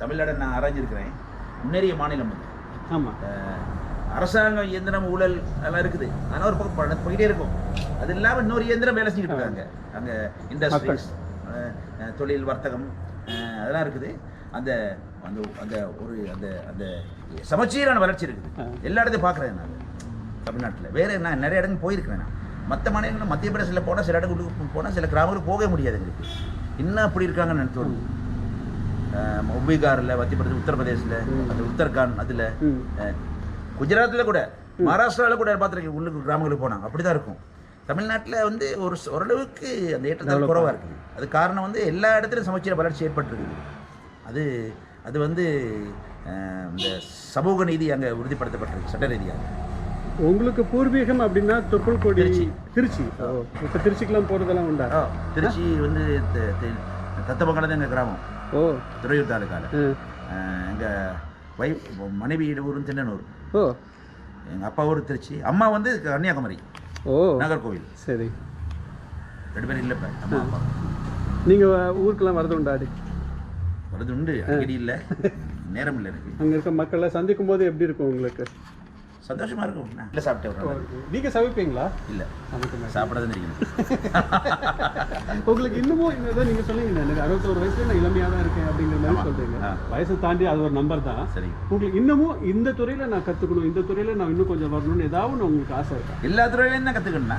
தமிழ்நாடு நான் ஆராய்ஞ்சிருக்கிறேன். முன்னேறிய மாநிலம் அது. ஆமாம் அரசாங்கம் இயந்திரம் ஊழல் அதெல்லாம் இருக்குது. ஆனால் ஒரு பக்கம் பணம் போயிட்டே இருக்கும். அது இல்லாமல் இன்னொரு இயந்திரம் வேலை செஞ்சுட்டு இருக்காங்க. அங்கே இண்டஸ்ட்ரீஸ் தொழில் வர்த்தகம் அதெல்லாம் இருக்குது. அந்த அந்த அந்த ஒரு அந்த அந்த சமச்சீரான வளர்ச்சி இருக்குது. எல்லா இடத்தையும் பார்க்குறேன் நான். தமிழ்நாட்டில். வேற நான் நிறைய இடங்கள் போயிருக்கிறேன் நான். மற்ற மாநிலங்கள் மத்திய பிரதேசத்தில் போனால் சில இடங்களுக்கு போனால் சில கிராமங்களுக்கு போகவே முடியாது எங்களுக்கு. இன்னும் அப்படி இருக்காங்கன்னு எனக்கு தோணுது மத்திய பிரதேச உத்தரப்பிரதேசில் அந்த உத்தரகாண்ட் அதில் குஜராத்தில் கூட மகாராஷ்டிராவில் கூட பார்த்துருக்கேன் உள்ளுக்கு கிராமங்களுக்கு போனாங்க அப்படி தான் இருக்கும். தமிழ்நாட்டில் வந்து ஒரு ஓரளவுக்கு அந்த ஏற்றத்தாழ் குறைவாக இருக்குது அது காரணம் வந்து எல்லா இடத்துலையும் சமச்சீர வளர்ச்சி ஏற்பட்டிருக்குது. அது அது வந்து இந்த சமூக நீதி அங்கே உறுதிப்படுத்தப்பட்டிருக்கு சட்ட ரீதியாக. உங்களுக்கு பூர்வீகம் அப்படின்னா தொப்புள்கொடி திருச்சி. இப்போ திருச்சிக்கெல்லாம் போகிறதெல்லாம் உண்டா? திருச்சி வந்து தத்தமங்கலம் தான் எங்கள் கிராமம். ஓ. துறையூர் தாலுக்காவில். எங்கள் வைஃப் மனைவி ஊரும் திண்ணனூர் ஓ. எங்கள் அப்பா ஊர் திருச்சி. அம்மா வந்து கன்னியாகுமரி. ஓ. நாகர்கோவில். சரி. ரெண்டு பேரும் இல்லை அம்மா அப்பா நீங்கள் ஊருக்கெல்லாம் வரது உண்டாடி வருது உண்டு அடிக்கடி இல்லை. நேரம் இல்லை எனக்கு. அங்கே இருக்க மக்களை சந்திக்கும் போது எப்படி இருக்கும் உங்களுக்கு? சந்தோஷமா இருக்கும். இல்லை நாள். நீங்கள் சமைப்பீங்களா? இல்லை. சமைக்க மாட்டேன். சாப்பிட தான் தெரியும் உங்களுக்கு இன்னமும் இதை நீங்கள் சொன்னீங்க எனக்கு அறுபத்தோரு வயசுல நான் இளமையாக தான் இருக்கேன் அப்படிங்கிற மாதிரி ஆ. வயசை தாண்டி அது ஒரு நம்பர் தான். சரி. உங்களுக்கு இன்னமும் இந்த துறையில் நான் கற்றுக்கணும் இந்த துறையில் நான் இன்னும் கொஞ்சம் வரணும்னு ஏதாவது உங்களுக்கு ஆசை இருக்கா? எல்லா துறையிலையும் தான் கற்றுக்கணும்னா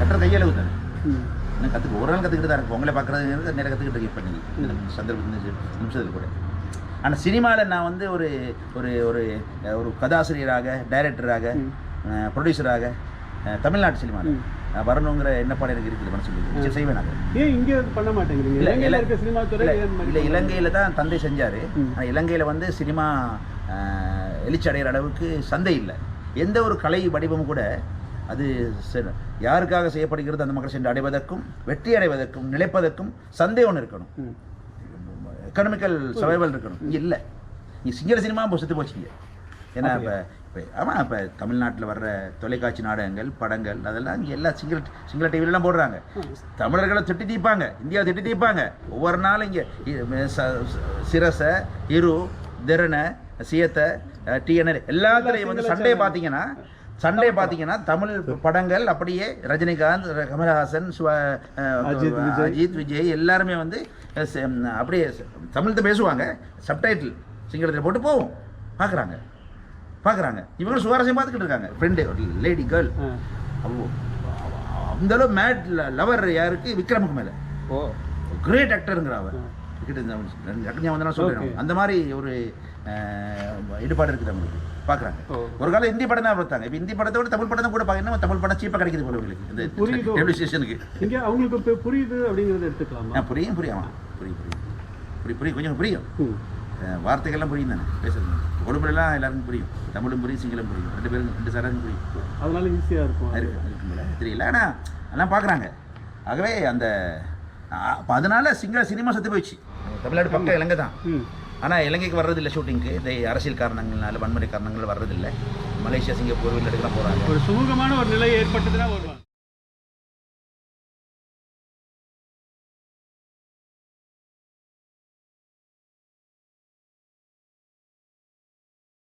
கட்டுற கையளவு தானே. இன்னும் கற்றுக்க ஒரு நாள் கற்றுக்கிட்டு தான் இருக்கும் உங்களை பார்க்குறது நிறைய கற்றுக்கிட்டு இருக்கேன் இப்போ நீங்கள் இந்த நிமிஷத்தில் கூட. ஆனால் சினிமாவில் நான் வந்து ஒரு ஒரு ஒரு ஒரு கதாசிரியராக டைரக்டராக ப்ரொடியூசராக தமிழ்நாட்டு சினிமாவில் வரணுங்கிற எண்ணப்பாடு எனக்கு இருக்குது மனசுல நிச்சயம் செய்வேன் நான் ஏன் இங்கே பண்ண மாட்டேங்கிறீங்க? இல்ல, இலங்கையில் இல்ல. இருக்க சினிமா துறை இல்லை ஏன் இல்லை இலங்கையில் தான் தந்தை செஞ்சார். ஆனால் இலங்கையில் வந்து சினிமா எழுச்சி அடைகிற அளவுக்கு சந்தை இல்லை. எந்த ஒரு கலை வடிவமும் கூட அது யாருக்காக செய்யப்படுகிறது அந்த மக்கள் சென்று அடைவதற்கும் வெற்றி அடைவதற்கும் நிலைப்பதற்கும் சந்தை ஒன்று இருக்கணும். எக்கனாமிக்கல் சர்வைவல் இருக்கணும். இங்கே இல்லை. இங்கே சிங்கள சினிமா இப்போ செத்து போச்சுங்க ஏன்னா இப்போ இப்போ ஆமாம் இப்போ தமிழ்நாட்டில் வர்ற தொலைக்காட்சி நாடகங்கள் படங்கள் அதெல்லாம் இங்கே எல்லாம் சிங்கள சிங்கள டிவிலலாம் போடுறாங்க. தமிழர்களை திட்டி தீப்பாங்க. இந்தியாவை திட்டி தீப்பாங்க. ஒவ்வொரு நாளும் இங்கே சிரச இரு திறன சியத்த டிஎன்எல் எல்லாத்துலேயும் வந்து சண்டே பார்த்தீங்கன்னா சண்டே பார்த்தீங்கன்னா தமிழ் படங்கள் அப்படியே ரஜினிகாந்த் கமலஹாசன் சிவா அஜித், விஜய். அஜித் விஜய் எல்லாருமே வந்து அப்படியே தமிழ்ல பேசுவாங்க. சப்டைட்டில் சிங்களத்தில் போட்டு போவோம். பார்க்குறாங்க பார்க்குறாங்க இவங்களும் சுவாரஸ்யம் பார்த்துக்கிட்டு இருக்காங்க. Friend lady girl. அந்த அளவு மேட் லவர் யாருக்கு? விக்ரமுக்கு மேலே. ஓ. கிரேட் ஆக்டருங்கிற அவர். கிட்ட ரகஞ்சியா வந்து சொல்கிறேன். அந்த மாதிரி ஒரு ஈடுபாடு இருக்குது அவங்களுக்கு. பார்க்குறாங்க. ஒரு காலம் இந்தி படம் தான் பார்த்தாங்க இப்போ இந்தி படத்தை விட தமிழ் படம் கூட பார்க்கணும் தமிழ் படம் சீப்பாக கிடைக்குது போல உங்களுக்கு இந்த புரியுதோ? ரேடியோ ஸ்டேஷனுக்கு இங்கே அவங்களுக்கு இப்போ புரியுது அப்படிங்கிறத எடுத்துக்கலாமா? ஆ புரியும் புரியும். புரியும் புரியும். புரியும் புரியும். கொஞ்சம் புரியும். வார்த்தைகள்லாம் புரியும் தானே? பேசுறது. உடம்புலாம் எல்லாருக்கும் புரியும். தமிழும் புரியும் சிங்களம் புரியும். ரெண்டு பேரும் ரெண்டு சாராருக்கும் புரியும். அதனால ஈஸியாக இருக்கும். அது. இருக்கு இருக்குங்களா தெரியல. ஆனால் எல்லாம் பார்க்குறாங்க. ஆகவே அந்த அதனால சிங்கள சினிமா செத்து போயிடுச்சு. தமிழ்நாடு பக்கம் இலங்கை தான். ஆனால் இலங்கைக்கு வர்றதில்லை ஷூட்டிங்க்கு இந்த அரசியல் காரணங்கள்னால வன்முறை காரணங்கள் வர்றதில்லை. மலேசியா சிங்கப்பூர் வெளிநாட்டுக்கெல்லாம் போகிறாங்க ஒரு சுமூகமான ஒரு நிலை ஏற்பட்டதுன்னா வருவாங்க